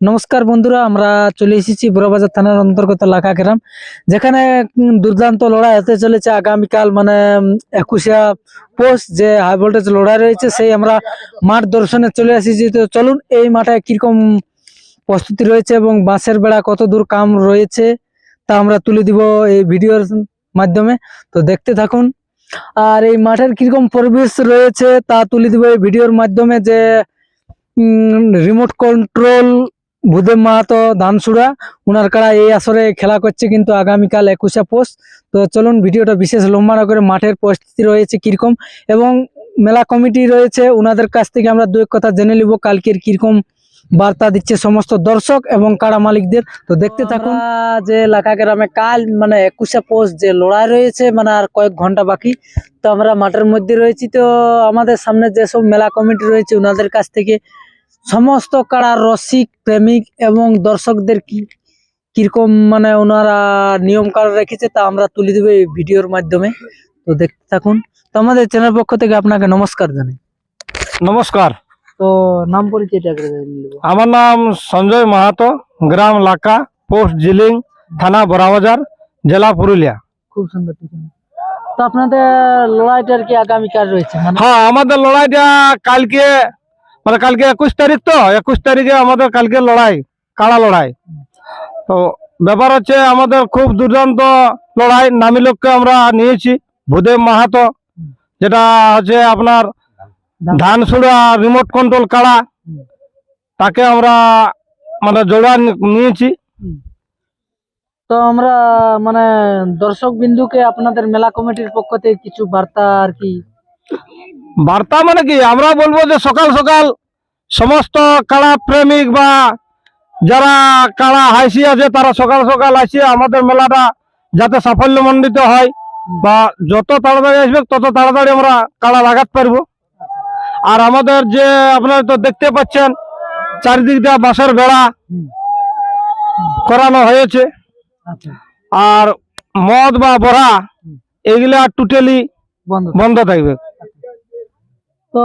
নমস্কার বন্ধুরা, আমরা চলে এসেছি বড়বাজার থানার অন্তর্গত লাখা গ্রাম যেখানে দুর্দান্ত লড়াই হতে চলেছে আগামীকাল মানে একুশা পোস্ট যে হাই ভোল্টেজ লড়াই রয়েছে, সেই আমরা মাঠ দর্শনে চলে এসেছি। তো চলুন, এই মাঠে কীরকম প্রস্তুতি রয়েছে এবং বাঁশের বেড়া কত দূর কাম রয়েছে, তা আমরা তুলে দিব এই ভিডিওর মাধ্যমে। তো দেখতে থাকুন। আর এই মাঠের কীরকম পরিবেশ রয়েছে, তা তুলে দিব এই ভিডিওর মাধ্যমে যে রিমোট কন্ট্রোল ভূদেব মাহাতো ধানসুড়া উনার কারা এই আসরে খেলা করছে কিন্তু আগামীকাল একুশে পোস্ট। তো চলুন ভিডিওটা বিশেষ লম্বা না করে মাঠের পরিস্থিতি রয়েছে কীরকম এবং মেলা কমিটি রয়েছে ওনাদের কাছ থেকে আমরা দু এক কথা জেনে নিব কালকের কীরকম বার্তা দিচ্ছে সমস্ত দর্শক এবং কারা মালিকদের। তো দেখতে থাকুন। যে লাকা গ্রামে কাল মানে একুশে পোস্ট যে লড়াই রয়েছে মানে আর কয়েক ঘণ্টা বাকি তো আমরা মাঠের মধ্যে রয়েছি। তো আমাদের সামনে যেসব মেলা কমিটি রয়েছে ওনাদের কাছ থেকে সমস্ত কাড়ার রসিক প্রেমিক এবং দর্শকদের কি কীরকম মানে ওনারা নিয়ম কানুন রেখেছে তা আমরা তুলে দেবো এই ভিডিওর মাধ্যমে। তো দেখতে থাকুন। তো আমাদের চ্যানেল পক্ষ থেকে আপনাকে নমস্কার জানাই। নমস্কার। তো নাম পরিচয়টা আমার নাম সঞ্জয় মাহাতো গ্রাম লাকা পোস্ট জিলিং থানা বড়াবাজার জেলা পুরুলিয়া। খুব সুন্দর ঠিকানা। তো আপনাদের লড়াইটার কি আগামীকাল রয়েছে? মানে হ্যাঁ আমাদের লড়াইটা কালকে মানে কালকে একুশ তারিখ তো, একুশ তারিখে আমাদের কালকে লড়াই, কাড়া লড়াই। তো ব্যাপার হচ্ছে আমাদের খুব দুর্দান্ত লড়াই নামি লোককে আমরা নিয়েছি, ভূদেব মাহাতো, যেটা হচ্ছে আপনার ধানসুড়া রিমোট কন্ট্রোল কাড়া, তাকে আমরা মানে জোড়া নিয়েছি। তো আমরা মানে দর্শক বিন্দুকে আপনাদের মেলা কমিটির পক্ষ থেকে কিছু বার্তা আর কি বার্তা মানে কি? আমরা বলব যে সকাল সকাল সমস্ত কাড়া প্রেমিক বা যারা কাড়া হাসি আছে তারা সকাল সকাল আসে আমাদের মেলাটা যাতে সাফল্যমণ্ডিত হয় বা যত তাড়াতাড়ি আসবে তত তাড়াতাড়ি আমরা কাড়া লাগাতে পারব। আর আমাদের যে আপনারা তো দেখতে পাচ্ছেন চারিদিক দিয়ে বাঁশের বেড়া করানো হয়েছে। আচ্ছা। আর মদ বা বড়া এগুলা টোটালি বন্ধ থাকবে। তো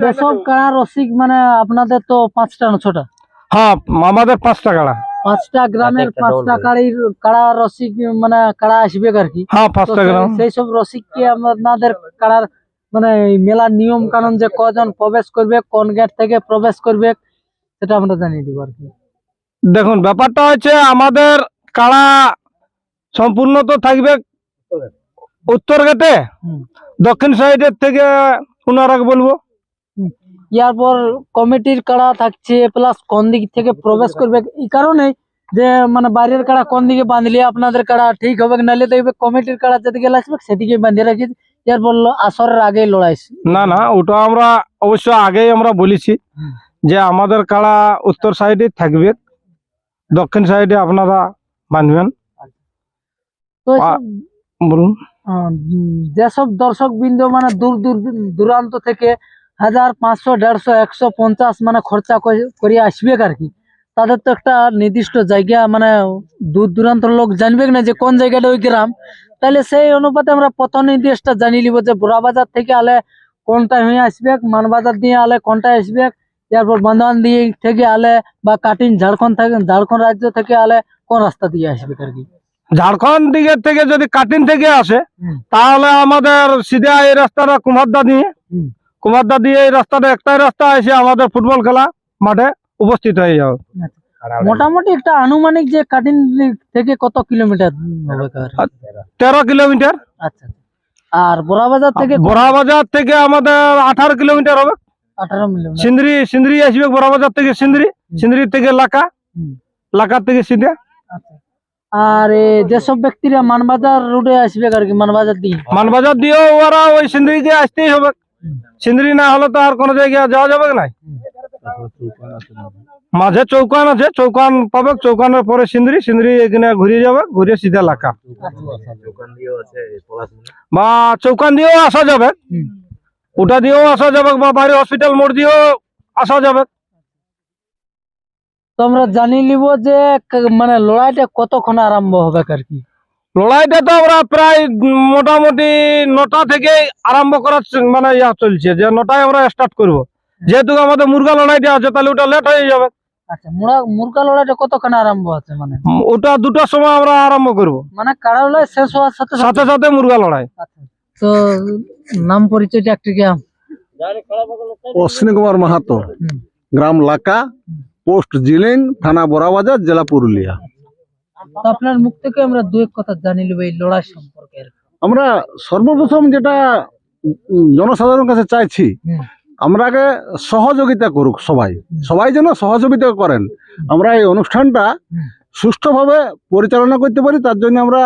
যেসব কাড়া রসিক মানে আপনাদের তো পাঁচটা না ছটা? হ্যাঁ আমাদের পাঁচটা কাড়া। পাঁচটা গ্রামের পাঁচটা কাড়ির কাড়া রসিক মানে কাড়া আসবে আর কি। হ্যাঁ পাঁচটা গ্রাম। সেই সব রসিককে আপনাদের কাড়ার মানে মেলার নিয়ম কানুন যে কজন প্রবেশ করবে কোন গেট থেকে প্রবেশ করবে সেটা আমরা জানিয়ে দিব আর কি। দেখুন ব্যাপারটা হচ্ছে আমাদের কাড়া সম্পূর্ণ তো থাকবে উত্তর গেটে। হুম। দক্ষিণ সাইডের থেকে পুনরাগ বলব? ইয়ার পর কমিটির কাড়া থাকছে প্লাস কোন দিক থেকে প্রবেশ করবে? এই কারণে যে মানে বাইরের কাড়া কোন দিকে বাঁধলে আপনাদের কাড়া ঠিক হবে নাহলে দেখবে কমিটির কাড়া যেদিকে আসবে সেদিকে বাঁধিয়ে রাখি। ইয়ার পর ল- আসরের আগে লড়াই না না ওটা আমরা অবশ্য আগেই আমরা বলেছি যে আমাদের কাড়া উত্তর সাইডে থাকবে দক্ষিণ সাইডে আপনারা বাঁধবেন। তো বলুন। যেসব দর্শক বিন্দু মানে দূর দূর দূরান্ত থেকে হাজার পাঁচশো, দেড়শো, একশো, পঞ্চাশ মানে খরচা করে- আসবে আর কি। তাদের তো একটা নির্দিষ্ট জায়গা মানে দূর দূরান্তর লোক জানবে না যে কোন জায়গাটা ওই গ্রাম। তাহলে সেই অনুপাতে আমরা পথ নির্দেশটা জানিয়ে নিব যে বুড়াবাজার থেকে আলে কোনটা হয়ে আসবে, মানবাজার দিয়ে আলে কোনটা আসবে, এরপর বন্ধন দিয়ে থেকে আলে বা কাটিং ঝাড়খণ্ড থেকে, ঝাড়খণ্ড রাজ্য থেকে আলে কোন রাস্তা দিয়ে আসবে আর কি। ঝাড়খণ্ড দিকের থেকে যদি কাটিন থেকে আসে তাহলে আমাদের সিধা এই রাস্তাটা কুমারদা দিয়ে কুমারদা দিয়ে এই রাস্তাটা একটাই রাস্তা এসে আমাদের ফুটবল খেলা মাঠে উপস্থিত হয়ে যাবে। মোটামুটি একটা আনুমানিক যে কাটিং থেকে কত কিলোমিটার তেরো কিলোমিটার। আচ্ছা আর বড়াবাজার থেকে বড়াবাজার থেকে আমাদের আঠারো কিলোমিটার হবে। আঠারো কিলোমিটার। সিন্দ্রি সিন্দ্রি আসবে বড়াবাজার থেকে সিন্দ্রি সিন্দ্রি থেকে লাকা। লাকার থেকে সিধা। আচ্ছা। আর যেসব ব্যক্তিরা মানবাজার রুটে আসবে আর কি মানবাজার দিয়ে। মানবাজার দিয়েও ওরা ওই সিন্দ্রি দিয়ে আসতেই হবে। সিন্দ্রি না হলে তো আর কোনো জায়গায় যাওয়া যাবে না মাঝে চৌকান আছে চৌকান পাবে চৌকানের পরে সিন্দ্রি সিন্দ্রি এখানে ঘুরিয়ে যাবে ঘুরে সিধা লাকা। বা চৌকান দিয়েও আসা যাবে। ওটা দিয়েও আসা যাবে বা বাইরে হসপিটাল মোড় দিয়েও আসা যাবে। তো আমরা জানিয়ে নিব যে মানে লড়াইটা কতক্ষণ আরম্ভ হবে আর কি? লড়াইটা তো আমরা প্রায় মোটামুটি নটা থেকে আরম্ভ করার মানে ইয়া চলছে যে নটায় আমরা স্টার্ট করব। যেহেতু আমাদের মুরগা লড়াইটা আছে তাহলে ওটা লেট হয়ে যাবে। আচ্ছা মুরগা লড়াইটা কতক্ষণ আরম্ভ আছে মানে? ওটা দুটার সময় আমরা আরম্ভ করব। মানে কাড়া লড়াই শেষ হওয়ার সাথে সাথে? মুরগা লড়াই। আচ্ছা। তো নাম পরিচয়টা একটু কি অশ্বিনী কুমার মাহাতো। গ্রাম লাকা পোস্ট জিলিং থানা বড়াবাজার জেলা পুরুলিয়া। তো আপনার মুখ থেকে আমরা দু এক কথা জানি নেব এই লড়াই সম্পর্কে আমরা সর্বপ্রথম যেটা জনসাধারণের কাছে চাইছি। আমরাকে সহযোগিতা করুক সবাই। সবাই যেন সহযোগিতা করেন। আমরা এই অনুষ্ঠানটা। সুষ্ঠুভাবে পরিচালনা করতে পারি তার জন্য আমরা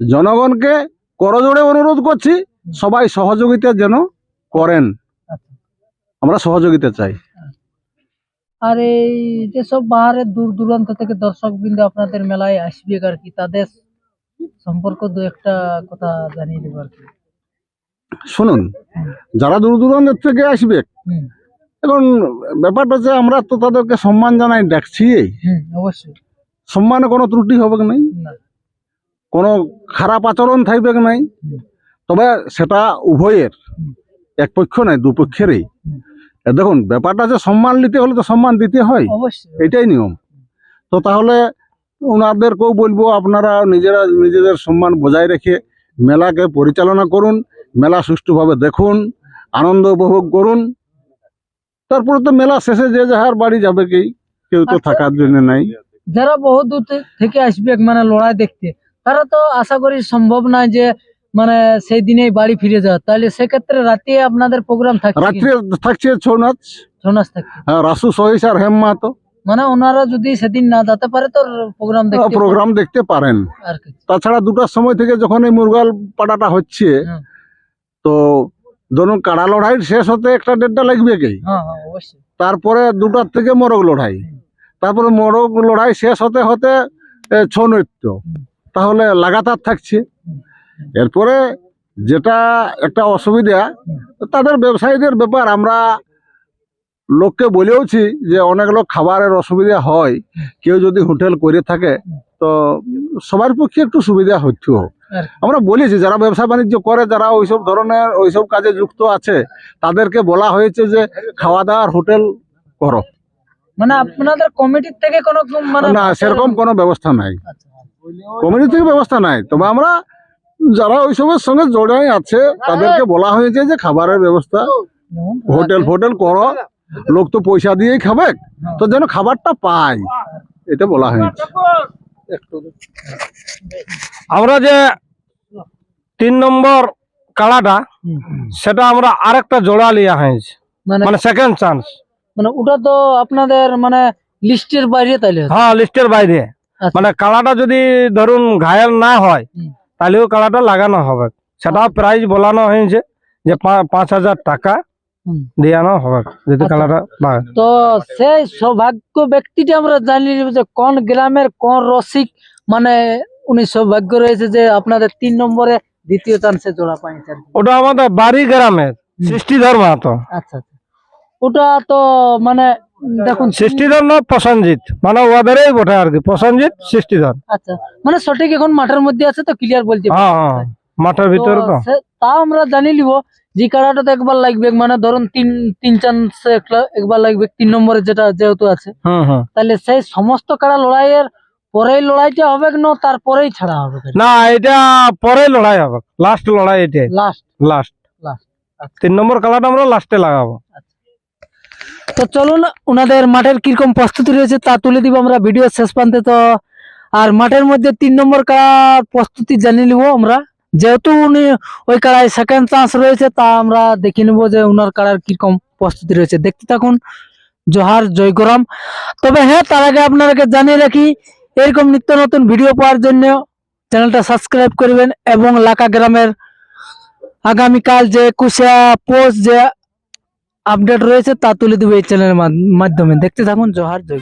জনগণকে করজোড়ে অনুরোধ করছি সবাই সহযোগিতা যেন করেন। আচ্ছা। আমরা সহযোগিতা চাই। আর এই যেসব বাহারের দূর দূরান্ত থেকে দর্শক বিন্দু আপনাদের মেলায় আসবে আর কি তাদের সম্পর্ক দু একটা কথা জানিয়ে দেবো আর কি। শুনুন যারা দূর দূরান্তের থেকে আসবে এখন ব্যাপারটা যে আমরা তো তাদেরকে সম্মান জানাই ডাকছি অবশ্যই। সম্মানে কোনো ত্রুটি হবে কি নাই? কোনো খারাপ আচরণ থাকবে কি নাই? তবে সেটা উভয়ের এক পক্ষ নাই দুপক্ষেরই। দেখুন ব্যাপারটা যে সম্মান নিতে হলে তো সম্মান দিতে হয়। এটাই নিয়ম। তো তাহলে ওনাদেরকেও বলব আপনারা নিজেরা নিজেদের সম্মান বজায় রেখে মেলাকে পরিচালনা করুন মেলা সুষ্ঠুভাবে দেখুন আনন্দ উপভোগ করুন। তারপরে তো মেলা শেষে যে যাহার বাড়ি যাবে কি কেউ তো আচ্ছা। থাকার জন্য নাই। যারা বহু দূর থেকে আসবে মানে লড়াই দেখতে তারা তো আশা করি সম্ভব নয় যে মানে সেই দিনেই বাড়ি ফিরে যাওয়া। তাহলে সেক্ষেত্রে রাতে আপনাদের প্রোগ্রাম থাকে রাত্রে থাকছে ছৌ নাচ ছৌ নাচ থাকছে। হ্যাঁ, রাসু সহিস আর হেম মাহাতো। মানে ওনারা যদি সেদিন না যেতে পারে তো প্রোগ্রাম দেখতে প্রোগ্রাম দেখতে পারেন। তাছাড়া দুটার সময় থেকে যখন এই মুরগাল পাটাটা হচ্ছে তো ধরুন কাড়া লড়াই শেষ হতে একটা দেড়টা লাগবে কি? হ্যাঁ হ্যাঁ তারপরে দুটার থেকে মোরগ লড়াই। তারপরে মোরগ লড়াই শেষ হতে হতে ছৌ নৃত্য। তাহলে লাগাতার থাকছে। এরপরে যেটা একটা অসুবিধা তাদের ব্যবসায়ীদের ব্যাপার আমরা লোককে বলেওছি যে অনেক লোক খাবারের অসুবিধা হয় কেউ যদি হোটেল করে থাকে তো সবার পক্ষে একটু সুবিধা হচ্ছে। আমরা বলেছি যারা ব্যবসা বাণিজ্য করে যারা ওইসব ধরনের ওইসব কাজে যুক্ত আছে তাদেরকে বলা হয়েছে যে খাওয়া দাওয়ার হোটেল করো। মানে আপনাদের কমিটির থেকে কোনো মানে না সেরকম কোনো ব্যবস্থা নাই। কমিটি থেকে ব্যবস্থা নাই। তবে আমরা যারা ওইসবের সঙ্গে জড়াই আছে তাদেরকে বলা হয়েছে যে খাবারের ব্যবস্থা হোটেল ফোটেল করো লোক তো পয়সা দিয়েই খাবে তো যেন খাবারটা পায় এটা বলা হয়েছে আমরা যে তিন নম্বর কাড়াটা হুম। সেটা আমরা আরেকটা জোড়া লিয়া হয়েছে মানে মানে সেকেন্ড চান্স মানে ওটা তো আপনাদের মানে লিস্টের বাইরে তাইলে হ্যাঁ লিস্টের বাইরে আচ্ছা। মানে কাড়াটা যদি ধরুন ঘায়াল না হয় হুম। তাহলেও কাড়াটা লাগানো হবে সেটা প্রাইজ বলানো হয়েছে যে পাঁচ হাজার টাকা। দেওয়ানো হবে যদি আচ্ছা। কাড়াটা তো সেই সৌভাগ্য ব্যক্তিটা আমরা জানি যে কোন গ্রামের কোন রসিক মানে উনি সৌভাগ্য রয়েছে যে আপনাদের তিন নম্বরে দ্বিতীয় চান্সে জোড়া পাইছে আর কি। ওটা আমাদের বাড়ি গ্রামের। সৃষ্টিধর মাহাতো আচ্ছা আচ্ছা ওটা তো মানে দেখুন সৃষ্টিধর না প্রসঞ্জিৎ মানে ওদেরই বটে আর কি প্রসঞ্জিৎ সৃষ্টিধর আচ্ছা মানে সঠিক এখন মাঠের মধ্যে আছে তো ক্লিয়ার বলতে হ্যাঁ হ্যাঁ মাঠের ভিতরে তো। আমরা জানি লিব যে কাড়াটা তো একবার লাগবে মানে ধরুন তিন তিন চান্স একবার লাগবে তিন নম্বরে যেটা যেহেতু আছে। হুম হুম তাহলে সেই সমস্ত কাড়া লড়াইয়ের পরেই লড়াইটা হবে না তারপরেই ছাড়া হবে না? এটা পরে লড়াই হবে। লাস্ট লড়াই এটাই। লাস্ট লাস্ট লাস্ট আচ্ছা। তিন নম্বর কালাটা আমরা লাস্টে লাগাবো। তো চলুন, ওনাদের মাঠের কীরকম প্রস্তুতি রয়েছে তা তুলে দিব আমরা ভিডিও শেষ প্রান্তে। তো আর মাঠের মধ্যে তিন নম্বর কাড়ার প্রস্তুতি জানিয়ে নিব আমরা। যেহেতু উনি ওই কাড়ায় সেকেন্ড চান্স রয়েছে, তা আমরা দেখে নিব যে উনার কাড়ার কীরকম প্রস্তুতি রয়েছে। দেখতে থাকুন, জোহার, জয়গরাম। তবে হ্যাঁ তার আগে আপনাদেরকে জানিয়ে রাখি, এরকম নিত্য নতুন ভিডিও পাওয়ার জন্য চ্যানেলটা সাবস্ক্রাইব করবেন এবং লাকা গ্রামের আগামীকাল যে একুশে পোস্ট, যে আপডেট রয়েছে তা তুলে দেবো এই চ্যানেলের মাধ্যমে। দেখতে থাকুন জোহার জয়